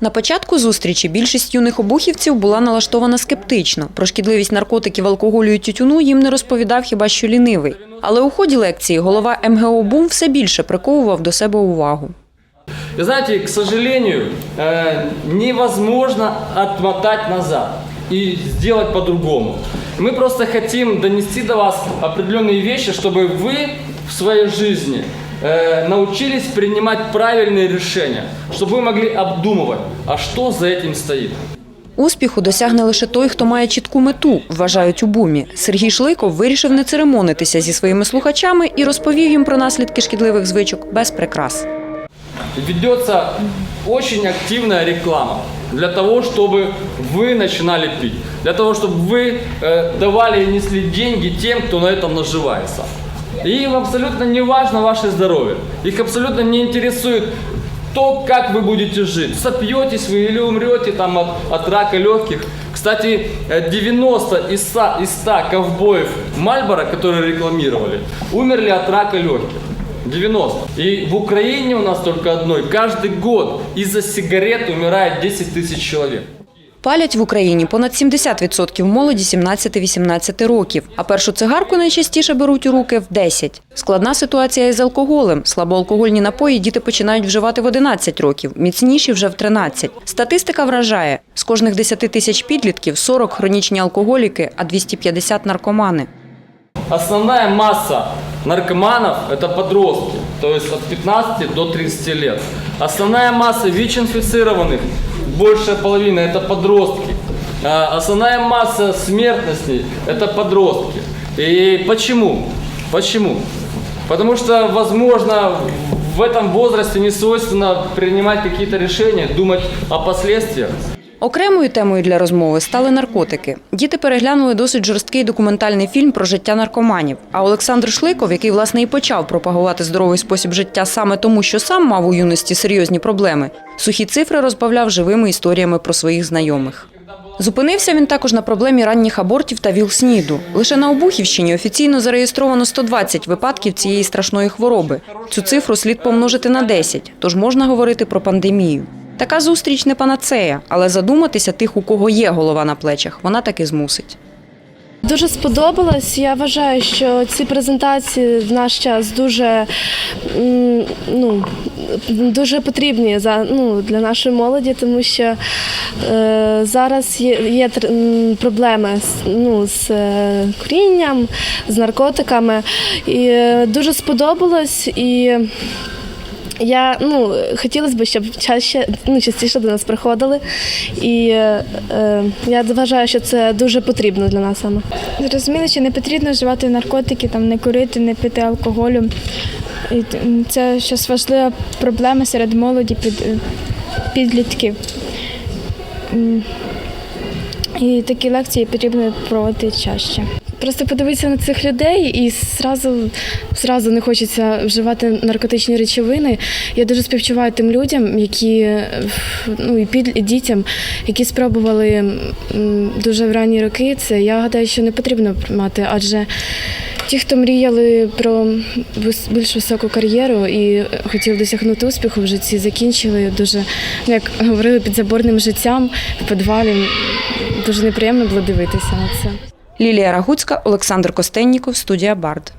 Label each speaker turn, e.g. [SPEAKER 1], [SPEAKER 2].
[SPEAKER 1] На початку зустрічі більшість юних обухівців була налаштована скептично. Про шкідливість наркотиків, алкоголю і тютюну їм не розповідав хіба що лінивий. Але у ході лекції голова МГО БУМ все більше приковував до себе увагу.
[SPEAKER 2] И знаете, к сожалению, э, невозможно отмотать назад и сделать по-другому. Мы просто хотим донести до вас определенные вещи, чтобы вы в своей жизни э, научились принимать правильные решения, чтобы вы могли обдумывать, а что за этим стоит.
[SPEAKER 1] Успіху досягне лише той, хто має чітку мету, вважають у бумі. Сергій Шликов вирішив не церемонитися зі своїми слухачами і розповів їм про наслідки шкідливих звичок без прикрас.
[SPEAKER 2] Ведется очень активная реклама для того, чтобы вы начинали пить, для того, чтобы вы э, давали и несли деньги тем, кто на этом наживается. И им абсолютно не важно ваше здоровье. Их абсолютно не интересует то, как вы будете жить. Сопьетесь вы или умрете там от, от рака легких. Кстати, э, 90 из 100, из 100 ковбоев Мальбора, которые рекламировали, умерли от рака легких. 90. И в Украине у нас только одной. Каждый год из-за сигарет умирает 10 тысяч человек.
[SPEAKER 1] Палять в Україні понад 70% молоді 17-18 років, а першу цигарку найчастіше беруть у руки в 10. Складна ситуація із алкоголем. Слабоалкогольні напої діти починають вживати в 11 років, міцніші вже в 13. Статистика вражає. З кожних 10 тисяч підлітків 40 – хронічні алкоголіки, а 250 – наркомани.
[SPEAKER 2] Основная масса наркоманов – это подростки, то есть от 15 до 30 лет. Основная масса ВИЧ-инфицированных, большая половина – это подростки. А Основная масса смертности – это подростки. И почему? Почему? Потому что, возможно, в этом возрасте не свойственно принимать какие-то решения, думать о последствиях.
[SPEAKER 1] Окремою темою для розмови стали наркотики. Діти переглянули досить жорсткий документальний фільм про життя наркоманів. А Олександр Шликов, який власне і почав пропагувати здоровий спосіб життя саме тому, що сам мав у юності серйозні проблеми, сухі цифри розбавляв живими історіями про своїх знайомих. Зупинився він також на проблемі ранніх абортів та ВІЛ-СНІДу. Лише на Обухівщині офіційно зареєстровано 120 випадків цієї страшної хвороби. Цю цифру слід помножити на 10, тож можна говорити про пандемію. Така зустріч не панацея, але задуматися тих, у кого є голова на плечах, вона таки змусить.
[SPEAKER 3] Дуже сподобалось. Я вважаю, що ці презентації в наш час дуже, ну, дуже потрібні за, ну, для нашої молоді, тому що е, зараз є, є проблеми ну, з е, курінням, з наркотиками. І е, дуже сподобалось. І я ну хотілося б, щоб чаще ну частіше до нас приходили, і е, е, я вважаю, що це дуже потрібно для нас саме.
[SPEAKER 4] Зрозуміло, що не потрібно вживати наркотики, там не курити, не пити алкоголю. І це щось важлива проблема серед молоді під, е, підлітків. І такі лекції потрібно проводити чаще.
[SPEAKER 3] Просто подивитися на цих людей і зразу, зразу не хочеться вживати наркотичні речовини. Я дуже співчуваю тим людям, які ну і під і дітям, які спробували дуже в ранні роки. Це я гадаю, що не потрібно мати, адже ті, хто мріяли про більш високу кар'єру і хотіли досягнути успіху в житті, закінчили дуже, ну, як говорили, підзаборним життям в підвалі. Дуже неприємно було дивитися на це.
[SPEAKER 1] Лілія Рагуцька, Олександр Костенніков, студія Бард.